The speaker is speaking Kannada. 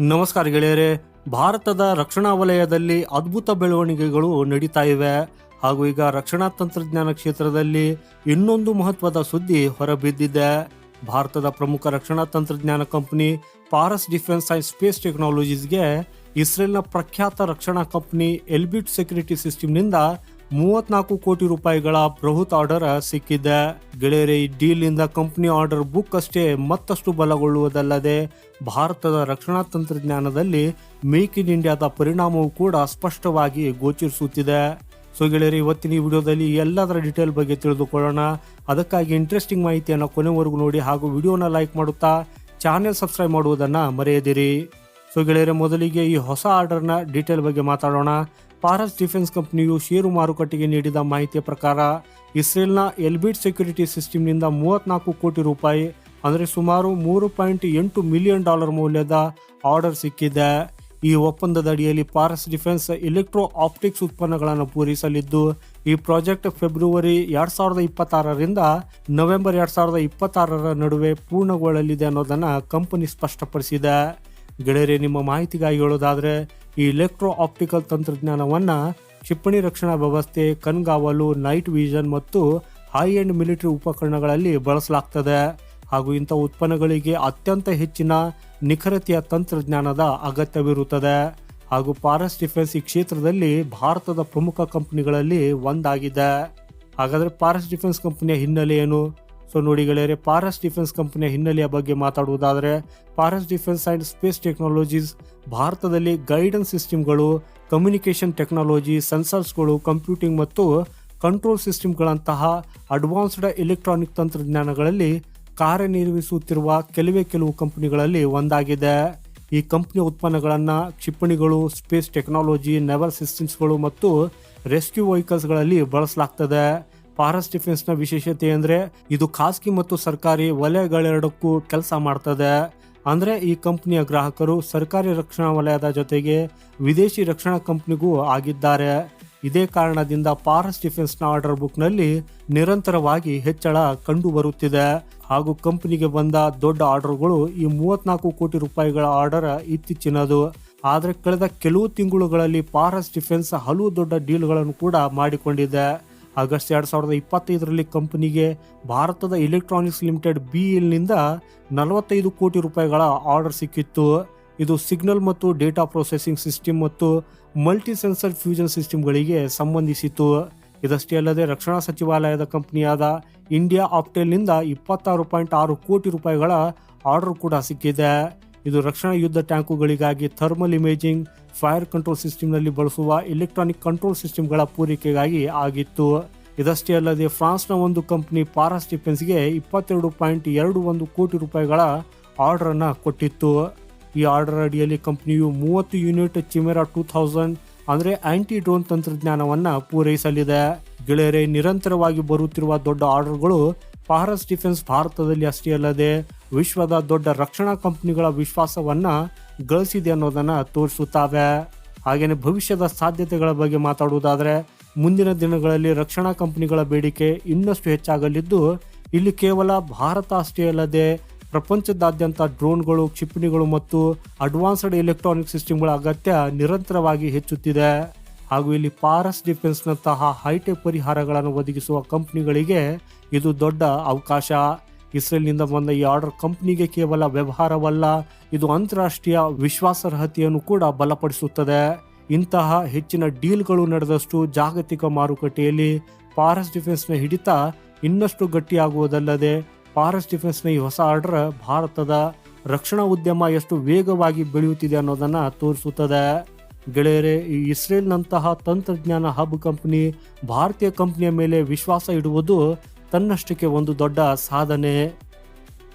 ನಮಸ್ಕಾರ ಗೆಳೆಯರೆ. ಭಾರತದ ರಕ್ಷಣಾ ವಲಯದಲ್ಲಿ ಅದ್ಭುತ ಬೆಳವಣಿಗೆಗಳು ನಡೀತಾ ಇವೆ. ಹಾಗೂ ಈಗ ರಕ್ಷಣಾ ತಂತ್ರಜ್ಞಾನ ಕ್ಷೇತ್ರದಲ್ಲಿ ಇನ್ನೊಂದು ಮಹತ್ವದ ಸುದ್ದಿ ಹೊರಬಿದ್ದಿದೆ. ಭಾರತದ ಪ್ರಮುಖ ರಕ್ಷಣಾ ತಂತ್ರಜ್ಞಾನ company Paras defence and space ಟೆಕ್ನಾಲಜೀಸ್ಗೆ ಇಸ್ರೇಲ್ನ ಪ್ರಖ್ಯಾತ ರಕ್ಷಣಾ ಕಂಪನಿ ಎಲ್ಬಿಟ್ ಸೆಕ್ಯೂರಿಟಿ ಸಿಸ್ಟಮ್ನಿಂದ ಮೂವತ್ನಾಲ್ಕು ಕೋಟಿ ರೂಪಾಯಿಗಳ ಬೃಹತ್ ಆರ್ಡರ್ ಸಿಕ್ಕಿದೆ. ಗೆಳೆಯರೆ ಈ ಡೀಲ್ನಿಂದ ಕಂಪನಿ ಆರ್ಡರ್ ಬುಕ್ ಅಷ್ಟೇ ಮತ್ತಷ್ಟು ಬಲಗೊಳ್ಳುವುದಲ್ಲದೆ, ಭಾರತದ ರಕ್ಷಣಾ ತಂತ್ರಜ್ಞಾನದಲ್ಲಿ ಮೇಕ್ ಇನ್ ಇಂಡಿಯಾದ ಪರಿಣಾಮವು ಕೂಡ ಸ್ಪಷ್ಟವಾಗಿ ಗೋಚರಿಸುತ್ತಿದೆ. ಸೊ ಗೆಳೆಯರೆ ಇವತ್ತಿನ ಈ ವಿಡಿಯೋದಲ್ಲಿ ಎಲ್ಲದರ ಡೀಟೇಲ್ ಬಗ್ಗೆ ತಿಳಿದುಕೊಳ್ಳೋಣ. ಅದಕ್ಕಾಗಿ ಇಂಟ್ರೆಸ್ಟಿಂಗ್ ಮಾಹಿತಿಯನ್ನು ಕೊನೆವರೆಗೂ ನೋಡಿ ಹಾಗೂ ವಿಡಿಯೋನ ಲೈಕ್ ಮಾಡುತ್ತಾ ಚಾನೆಲ್ ಸಬ್ಸ್ಕ್ರೈಬ್ ಮಾಡುವುದನ್ನು ಮರೆಯದಿರಿ. ಸೊ ಗೆಳೆಯರೆ ಮೊದಲಿಗೆ ಈ ಹೊಸ ಆರ್ಡರ್ನ ಡೀಟೇಲ್ ಬಗ್ಗೆ ಮಾತಾಡೋಣ. ಪಾರಸ್ ಡಿಫೆನ್ಸ್ ಕಂಪನಿಯು ಷೇರು ಮಾರುಕಟ್ಟೆಗೆ ನೀಡಿದ ಮಾಹಿತಿಯ ಪ್ರಕಾರ, ಇಸ್ರೇಲ್ನ ಎಲ್ಬಿಟ್ ಸೆಕ್ಯೂರಿಟಿ ಸಿಸ್ಟಮ್ನಿಂದ ಮೂವತ್ನಾಲ್ಕು ಕೋಟಿ ರೂಪಾಯಿ, ಅಂದರೆ ಸುಮಾರು ಮೂರು ಪಾಯಿಂಟ್ ಎಂಟು ಮಿಲಿಯನ್ ಡಾಲರ್ ಮೌಲ್ಯದ ಆರ್ಡರ್ ಸಿಕ್ಕಿದೆ. ಈ ಒಪ್ಪಂದದ ಅಡಿಯಲ್ಲಿ ಪಾರಸ್ ಡಿಫೆನ್ಸ್ ಎಲೆಕ್ಟ್ರೋ ಆಪ್ಟಿಕ್ಸ್ ಉತ್ಪನ್ನಗಳನ್ನು ಪೂರೈಸಲಿದ್ದು, ಈ ಪ್ರಾಜೆಕ್ಟ್ ಫೆಬ್ರವರಿ ಎರಡ್ ಸಾವಿರದ ಇಪ್ಪತ್ತಾರರಿಂದ ನವೆಂಬರ್ ಎರಡ್ ಸಾವಿರದ ಇಪ್ಪತ್ತಾರರ ನಡುವೆ ಪೂರ್ಣಗೊಳ್ಳಲಿದೆ ಅನ್ನೋದನ್ನು ಕಂಪನಿ ಸ್ಪಷ್ಟಪಡಿಸಿದೆ. ಗೆಳೆಯರೆ, ನಿಮ್ಮ ಮಾಹಿತಿಗಾಗಿ ಹೇಳೋದಾದ್ರೆ ಈ ಎಲೆಕ್ಟ್ರೋ ಆಪ್ಟಿಕಲ್ ತಂತ್ರಜ್ಞಾನವನ್ನ ಕ್ಷಿಪಣಿ ರಕ್ಷಣಾ ವ್ಯವಸ್ಥೆ, ಕಣ್ಗಾವಲು ನೈಟ್ ವಿಷನ್ ಮತ್ತು ಹೈ ಎಂಡ್ ಮಿಲಿಟರಿ ಉಪಕರಣಗಳಲ್ಲಿ ಬಳಸಲಾಗ್ತದೆ. ಹಾಗೂ ಇಂಥ ಉತ್ಪನ್ನಗಳಿಗೆ ಅತ್ಯಂತ ಹೆಚ್ಚಿನ ನಿಖರತೆಯ ತಂತ್ರಜ್ಞಾನದ ಅಗತ್ಯವಿರುತ್ತದೆ. ಹಾಗೂ ಪಾರಸ್ ಡಿಫೆನ್ಸ್ ಈ ಕ್ಷೇತ್ರದಲ್ಲಿ ಭಾರತದ ಪ್ರಮುಖ ಕಂಪನಿಗಳಲ್ಲಿ ಒಂದಾಗಿದೆ. ಹಾಗಾದರೆ ಪಾರಸ್ ಡಿಫೆನ್ಸ್ ಕಂಪನಿಯ ಹಿನ್ನೆಲೆ ಏನು? ಸೊ ನೋಡಿ ಗೆಳೆಯರೆ ಪಾರಸ್ ಡಿಫೆನ್ಸ್ ಕಂಪನಿಯ ಹಿನ್ನೆಲೆಯ ಬಗ್ಗೆ ಮಾತಾಡುವುದಾದರೆ Paras defence and space technologies ಭಾರತದಲ್ಲಿ ಗೈಡೆನ್ಸ್ ಸಿಸ್ಟಮ್ಗಳು ಕಮ್ಯುನಿಕೇಷನ್ ಟೆಕ್ನಾಲಜಿ ಸೆನ್ಸರ್ಸ್ಗಳು ಕಂಪ್ಯೂಟಿಂಗ್ ಮತ್ತು ಕಂಟ್ರೋಲ್ ಸಿಸ್ಟಮ್ಗಳಂತಹ ಅಡ್ವಾನ್ಸ್ಡ್ ಎಲೆಕ್ಟ್ರಾನಿಕ್ ತಂತ್ರಜ್ಞಾನಗಳಲ್ಲಿ ಕಾರ್ಯನಿರ್ವಹಿಸುತ್ತಿರುವ ಕೆಲವೇ ಕೆಲವು ಕಂಪನಿಗಳಲ್ಲಿ ಒಂದಾಗಿದೆ. ಈ ಕಂಪ್ನಿಯ ಉತ್ಪನ್ನಗಳನ್ನು ಕ್ಷಿಪಣಿಗಳು ಸ್ಪೇಸ್ ಟೆಕ್ನಾಲಜಿ ನೆವಲ್ ಸಿಸ್ಟಮ್ಸ್ಗಳು ಮತ್ತು ರೆಸ್ಕ್ಯೂ ವೆಹಿಕಲ್ಸ್ಗಳಲ್ಲಿ ಬಳಸಲಾಗ್ತದೆ. ಪಾರಸ್ನ ವಿಶೇಷತೆ ಅಂದ್ರೆ ಇದು ಖಾಸಗಿ ಮತ್ತು ಸರ್ಕಾರಿ ವಲಯಗಳೆರಡಕ್ಕೂ ಕೆಲಸ ಮಾಡ್ತದೆ. ಅಂದ್ರೆ ಈ ಕಂಪನಿಯ ಗ್ರಾಹಕರು ಸರ್ಕಾರಿ ರಕ್ಷಣಾ ವಲಯದ ಜೊತೆಗೆ ವಿದೇಶಿ ರಕ್ಷಣಾ ಕಂಪನಿಗೂ ಆಗಿದ್ದಾರೆ. ಇದೇ ಕಾರಣದಿಂದ ಪಾರಸ್ ಡಿಫೆನ್ಸ್ನ ಆರ್ಡರ್ ಬುಕ್ನಲ್ಲಿ ನಿರಂತರವಾಗಿ ಹೆಚ್ಚಳ ಕಂಡು ಬರುತ್ತಿದೆ ಹಾಗೂ ಕಂಪನಿಗೆ ಬಂದ ದೊಡ್ಡ ಆರ್ಡರ್ಗಳು ಈ ಮೂವತ್ನಾಲ್ಕು ಕೋಟಿ ರೂಪಾಯಿಗಳ ಆರ್ಡರ್ ಇತ್ತೀಚಿನದು. ಆದರೆ ಕಳೆದ ಕೆಲವು ತಿಂಗಳುಗಳಲ್ಲಿ ಪಾರಸ್ ಡಿಫೆನ್ಸ್ ಹಲವು ದೊಡ್ಡ ಡೀಲ್ಗಳನ್ನು ಕೂಡ ಮಾಡಿಕೊಂಡಿದೆ. ಆಗಸ್ಟ್ ಎರಡು ಸಾವಿರದ ಇಪ್ಪತ್ತೈದರಲ್ಲಿ ಕಂಪನಿಗೆ ಭಾರತದ ಎಲೆಕ್ಟ್ರಾನಿಕ್ಸ್ ಲಿಮಿಟೆಡ್ ಬಿಎಲ್ನಿಂದ ನಲವತ್ತೈದು ಕೋಟಿ ರೂಪಾಯಿಗಳ ಆರ್ಡರ್ ಸಿಕ್ಕಿತ್ತು. ಇದು ಸಿಗ್ನಲ್ ಮತ್ತು ಡೇಟಾ ಪ್ರೊಸೆಸಿಂಗ್ ಸಿಸ್ಟಮ್ ಮತ್ತು ಮಲ್ಟಿ ಸೆನ್ಸರ್ ಫ್ಯೂಷನ್ ಸಿಸ್ಟಮ್ಗಳಿಗೆ ಸಂಬಂಧಿಸಿತು ಇದಷ್ಟೇ ಅಲ್ಲದೆ ರಕ್ಷಣಾ ಸಚಿವಾಲಯದ ಕಂಪನಿಯಾದ ಇಂಡಿಯಾ ಆಪ್ಟೆಲ್ನಿಂದ ಇಪ್ಪತ್ತಾರು ಪಾಯಿಂಟ್ ಆರು ಕೋಟಿ ರೂಪಾಯಿಗಳ ಆರ್ಡರ್ ಕೂಡ ಸಿಕ್ಕಿದೆ. ಇದು ರಕ್ಷಣಾ ಯುದ್ಧ ಟ್ಯಾಂಕುಗಳಿಗಾಗಿ ಥರ್ಮಲ್ ಇಮೇಜಿಂಗ್, ಫೈರ್ ಕಂಟ್ರೋಲ್ ಸಿಸ್ಟಮ್ನಲ್ಲಿ ಬಳಸುವ ಎಲೆಕ್ಟ್ರಾನಿಕ್ ಕಂಟ್ರೋಲ್ ಸಿಸ್ಟಮ್ಗಳ ಪೂರೈಕೆಗಾಗಿ ಆಗಿತ್ತು. ಇದಷ್ಟೇ ಅಲ್ಲದೆ ಫ್ರಾನ್ಸ್ನ ಒಂದು ಕಂಪನಿ ಪಾರಾಸ್ ಡಿಫೆನ್ಸ್ಗೆ ಇಪ್ಪತ್ತೆರಡು ಪಾಯಿಂಟ್ ಎರಡು ಒಂದು ಕೋಟಿ ರೂಪಾಯಿಗಳ ಆರ್ಡರ್ ಅನ್ನ ಕೊಟ್ಟಿತ್ತು. ಈ ಆರ್ಡರ್ ಅಡಿಯಲ್ಲಿ ಕಂಪನಿಯು ಮೂವತ್ತು ಯೂನಿಟ್ ಚಿಮೆರಾ ಟೂ ಥೌಸಂಡ್ ಅಂದರೆ ಆಂಟಿ ಡ್ರೋನ್ ತಂತ್ರಜ್ಞಾನವನ್ನು ಪೂರೈಸಲಿದೆ. ಗೆಳೆಯರೆ, ನಿರಂತರವಾಗಿ ಬರುತ್ತಿರುವ ದೊಡ್ಡ ಆರ್ಡರ್ಗಳು ಪಾರಸ್ ಡಿಫೆನ್ಸ್ ಭಾರತದಲ್ಲಿ ಅಷ್ಟೇ ಅಲ್ಲದೆ ವಿಶ್ವದ ದೊಡ್ಡ ರಕ್ಷಣಾ ಕಂಪನಿಗಳ ವಿಶ್ವಾಸವನ್ನ ಗಳಿಸಿದೆ ಅನ್ನೋದನ್ನ ತೋರಿಸುತ್ತವೆ. ಹಾಗೆಯೇ ಭವಿಷ್ಯದ ಸಾಧ್ಯತೆಗಳ ಬಗ್ಗೆ ಮಾತಾಡುವುದಾದರೆ, ಮುಂದಿನ ದಿನಗಳಲ್ಲಿ ರಕ್ಷಣಾ ಕಂಪನಿಗಳ ಬೇಡಿಕೆ ಇನ್ನಷ್ಟು ಹೆಚ್ಚಾಗಲಿದ್ದು, ಇಲ್ಲಿ ಕೇವಲ ಭಾರತ ಅಷ್ಟೇ ಅಲ್ಲದೆ ಪ್ರಪಂಚದಾದ್ಯಂತ ಡ್ರೋನ್ಗಳು, ಕ್ಷಿಪಣಿಗಳು ಮತ್ತು ಅಡ್ವಾನ್ಸ್ಡ್ ಎಲೆಕ್ಟ್ರಾನಿಕ್ ಸಿಸ್ಟಮ್ಗಳ ಅಗತ್ಯ ನಿರಂತರವಾಗಿ ಹೆಚ್ಚುತ್ತಿದೆ. ಹಾಗೂ ಇಲ್ಲಿ ಪಾರಸ್ ಡಿಫೆನ್ಸ್ನಂತಹ ಹೈಟೆಕ್ ಪರಿಹಾರಗಳನ್ನು ಒದಗಿಸುವ ಕಂಪ್ನಿಗಳಿಗೆ ಇದು ದೊಡ್ಡ ಅವಕಾಶ. ಇಸ್ರೇಲ್ನಿಂದ ಬಂದ ಈ ಆರ್ಡರ್ ಕಂಪ್ನಿಗೆ ಕೇವಲ ವ್ಯವಹಾರವಲ್ಲ, ಇದು ಅಂತಾರಾಷ್ಟ್ರೀಯ ವಿಶ್ವಾಸಾರ್ಹತೆಯನ್ನು ಕೂಡ ಬಲಪಡಿಸುತ್ತದೆ. ಇಂತಹ ಹೆಚ್ಚಿನ ಡೀಲ್ಗಳು ನಡೆದಷ್ಟು ಜಾಗತಿಕ ಮಾರುಕಟ್ಟೆಯಲ್ಲಿ ಪಾರಸ್ ಡಿಫೆನ್ಸ್ನ ಹಿಡಿತ ಇನ್ನಷ್ಟು ಗಟ್ಟಿಯಾಗುವುದಲ್ಲದೆ ಪಾರಸ್ ಡಿಫೆನ್ಸ್ನ ಈ ಹೊಸ ಆರ್ಡರ್ ಭಾರತದ ರಕ್ಷಣಾ ಉದ್ಯಮ ಎಷ್ಟು ವೇಗವಾಗಿ ಬೆಳೆಯುತ್ತಿದೆ ಅನ್ನೋದನ್ನ ತೋರಿಸುತ್ತದೆ. ಗೆಳೆಯರೆ, ಈ ಇಸ್ರೇಲ್ನಂತಹ ತಂತ್ರಜ್ಞಾನ ಹಬ್ ಕಂಪನಿ ಭಾರತೀಯ ಕಂಪನಿಯ ಮೇಲೆ ವಿಶ್ವಾಸ ಇಡುವುದು ತನ್ನಷ್ಟಕ್ಕೆ ಒಂದು ದೊಡ್ಡ ಸಾಧನೆ.